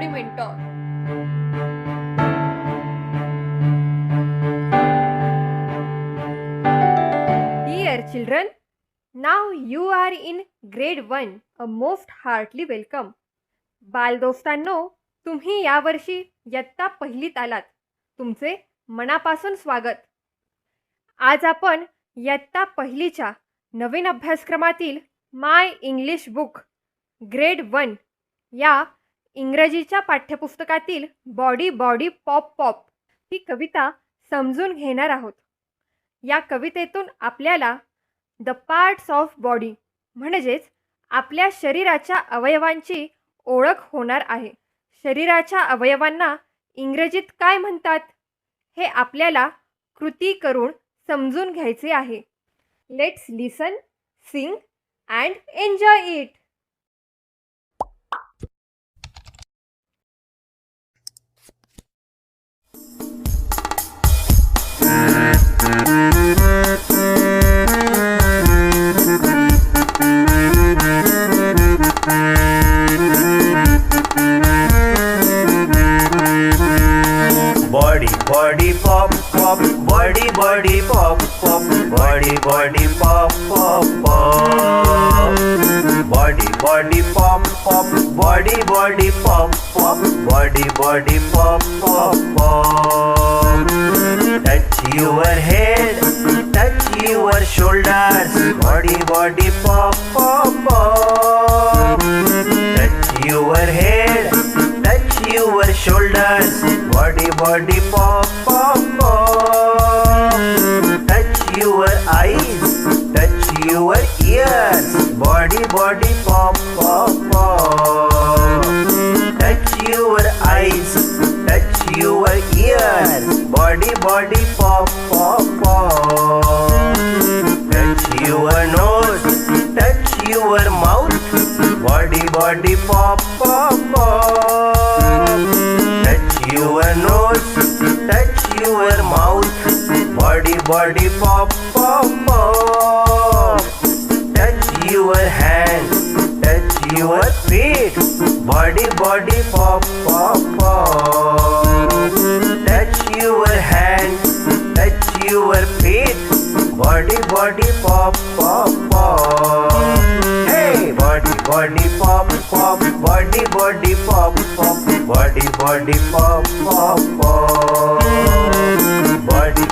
थोडी मिनटं. Dear children now you are in grade one a most heartly welcome बालदोस्तांनो तुम्ही यावर्षी इयत्ता पहिलीत आलात. तुमचे मनापासून स्वागत. आज आपण इयत्ता पहिलीच्या नवीन अभ्यासक्रमातील my English book grade one या इंग्रजीच्या पाठ्यपुस्तकातील बॉडी बॉडी पॉप पॉप ही कविता समजून घेणार आहोत. या कवितेतून आपल्याला द पार्ट्स ऑफ बॉडी म्हणजेच आपल्या शरीराच्या अवयवांची ओळख होणार आहे. शरीराच्या अवयवांना इंग्रजीत काय म्हणतात? हे आपल्याला कृती करून समजून घ्यायचे आहे. Let's listen sing and enjoy it Body, body, pop, pop, body, body, pop, pop, body, body, pop, pop, pop. Body, body, pop, pop, body, body, pop, pop, body, body, pop, pop, pop. Touch your head, touch your shoulders, body, body, pop, pop, pop. Touch your head, your shoulders, body, body, pop, pop, pop. Touch your eyes, touch your ears, body, body, pop, pop, pop. Touch your eyes, touch your ears, body, body, pop, pop, pop. Touch your nose, touch your mouth, body, body, pop, pop, pop. Body, pop, pop, pop. Touch your hand, touch your feet, body, body, pop, pop, pop. Touch your hand, touch your feet, body, body, pop, pop, pop. Hey, body, body, pop, pop, body, body, pop, pop, body, body, pop, pop, pop.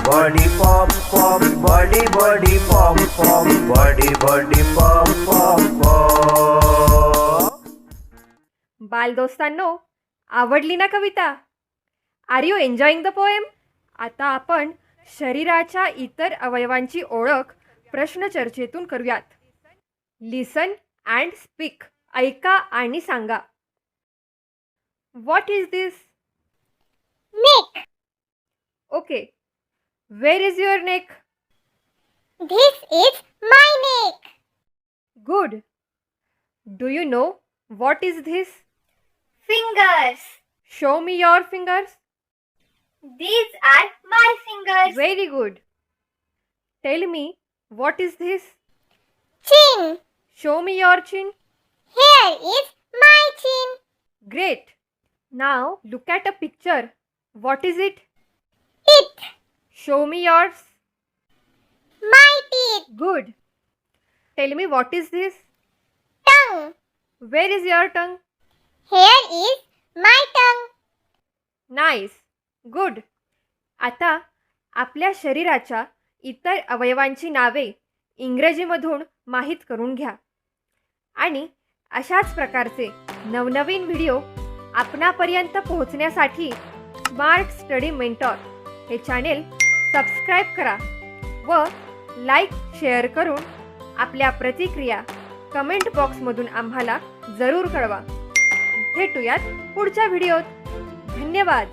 Body, pop, pop, body, body, pop, pop, body, body, pop, pop, pop. बालदोस्तांनो आवडली ना कविता? Are you enjoying the poem आता आपण शरीराच्या इतर अवयवांची ओळख प्रश्नचर्चेतून करूयात. लिसन अँड स्पीक ऐका आणि सांगा. What is this. Okay Where is your neck? This is my neck. Good. Do you know what is this? Fingers. Show me your fingers. These are my fingers. Very good. Tell me what is this? Chin. Show me your chin. Here is my chin. Great. Now look at a picture. What is it? It. Show me yours. My teeth. Good. Tell me what is this? Tongue. Where is your tongue? Here is my tongue. Nice. Good. आता आपल्या शरीराच्या इतर अवयवांची नावे इंग्रजीमधून माहीत करून घ्या आणि अशाच प्रकारचे नवनवीन व्हिडिओ आपणापर्यंत पोहोचण्यासाठी स्मार्ट स्टडी मेंटॉर हे चॅनेल सबस्क्राईब करा व लाईक शेअर करून आपल्या प्रतिक्रिया कमेंट बॉक्समधून आम्हाला जरूर कळवा. भेटूयात पुढच्या व्हिडिओत. धन्यवाद.